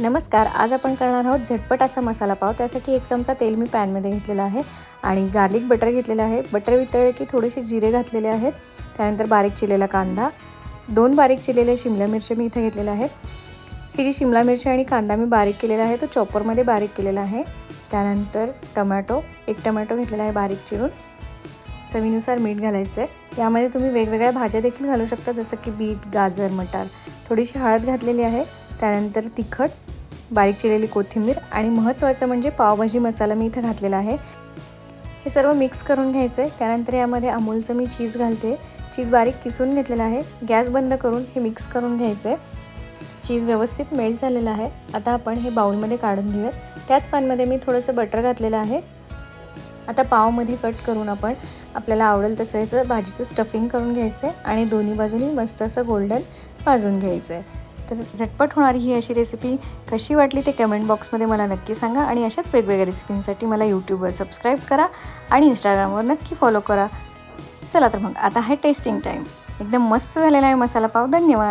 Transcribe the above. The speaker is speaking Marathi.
नमस्कार आज आपण करणार आहोत झटपट असा मसाला पाव. त्यासाठी एक चमचा तेल मी पॅनमध्ये घेतलेला आहे आणि गार्लिक बटर घेतलेलं आहे. बटर वितळले की थोडेसे जिरे घातलेले आहेत. त्यानंतर बारीक चिरलेला कांदा. दोन बारीक चिरलेले शिमला मिरच्या मी इथे घेतलेल्या आहेत ही जी शिमला मिरची आणि कांदा मी बारीक केलेला आहे तो चॉपरमध्ये बारीक केलेला आहे. त्यानंतर टमॅटो एक टमॅटो घेतलेला आहे बारीक चिरून. चवीनुसार मीठ घालायचं आहे यामध्ये तुम्ही वेगवेगळ्या भाज्या देखील घालू शकता जसं की बीट गाजर मटार. थोडीशी हळद घातलेली आहे. त्यानंतर तिखट बारीक चिरलेली कोथिंबीर आणि महत्त्वाचं म्हणजे पावभाजी मसाला मी इथं घातलेला आहे. हे सर्व मिक्स करून घ्यायचं आहे त्यानंतर यामध्ये अमूलचं मी चीज घालते. चीज बारीक किसून घेतलेलं आहे. गॅस बंद करून हे मिक्स करून घ्यायचं आहे चीज व्यवस्थित मेल्ट झालेलं आहे. आता आपण हे बाउलमध्ये काढून घेऊयात. त्याच पॅनमध्ये मी थोडंसं बटर घातलेलं आहे. आता पावमध्ये कट करून आपण आपल्याला आवडेल तसं याचं भाजीचं स्टफिंग करून घ्यायचं आहे आणि दोन्ही बाजूनी मस्त असं गोल्डन भाजून घ्यायचं आहे तर झटपट होणारी ही अशी रेसिपी कशी वाटली ते कमेंट बॉक्समध्ये मला नक्की सांगा आणि अशाच वेगवेगळ्या रेसिपींसाठी मला यूट्यूबवर सबस्क्राईब करा आणि इंस्टाग्रामवर नक्की फॉलो करा. चला तर मग आता आहे टेस्टिंग टाईम एकदम मस्त झालेला आहे मसाला पाव. धन्यवाद.